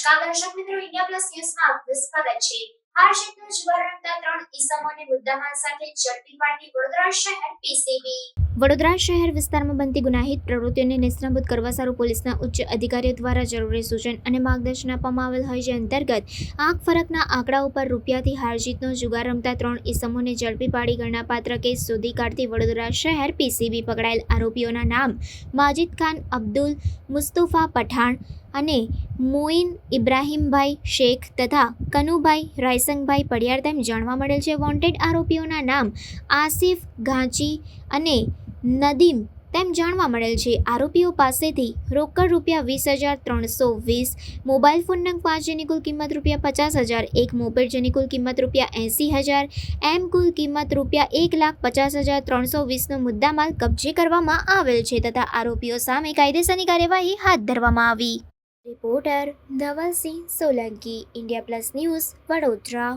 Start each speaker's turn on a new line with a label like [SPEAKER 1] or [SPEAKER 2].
[SPEAKER 1] નમસ્કાર, દર્શક મિત્રો, ઇન્ડિયા પ્લસ ન્યૂઝમાં આપનું સ્વાગત છે. હાર્ષિકનો જુગાર રમતા ત્રણ ઈસમોને મુદ્દામાલ સાથે ઝડપી પાર્ટી વડોદરા શહેર પીસીબી. વડોદરા શહેર વિસ્તારમાં બનતી ગુનાહિત પ્રવૃત્તિઓને નિષ્ણાબૂદ કરવા સારું પોલીસના ઉચ્ચ અધિકારીઓ દ્વારા જરૂરી સૂચન અને માર્ગદર્શન આપવામાં આવેલ હોય જે અંતર્ગત, આંખ ફરકના આંકડા ઉપર રૂપિયાથી હારજીતનો જુગાર રમતા ત્રણ ઈસમોને ઝડપી પાડી ગણનાપાત્ર કેસ શોધી કાઢતી વડોદરા શહેર પીસીબી પકડાયેલ આરોપીઓના નામ માજિદ ખાન, અબ્દુલ મુસ્તુફા પઠાણ અને મોઇન ઇબ્રાહીમભાઈ શેખ તથા કનુભાઈ રાયસંગભાઈ પડિયાર તેમ જાણવા મળેલ છે. વોન્ટેડ આરોપીઓના નામ આસિફ ઘાંચી અને નદીમ તેમ જાણવા મળેલ છે. આરોપીઓ પાસેથી રોકડ રૂપિયા વીસ હજાર ત્રણસો વીસ, મોબાઈલ ફોન નંગ પાંચ જેની કુલ કિંમત રૂપિયા પચાસ હજાર, એક મોપેડ જેની કુલ કિંમત રૂપિયા એંસી હજાર, એમ કુલ કિંમત રૂપિયા એક લાખ પચાસ હજાર ત્રણસો વીસનો મુદ્દામાલ કબજે કરવામાં આવેલ છે તથા આરોપીઓ સામે કાયદેસરની કાર્યવાહી હાથ ધરવામાં આવી. Reporter Dhavalsinh Solanki, India plus news Vadodara.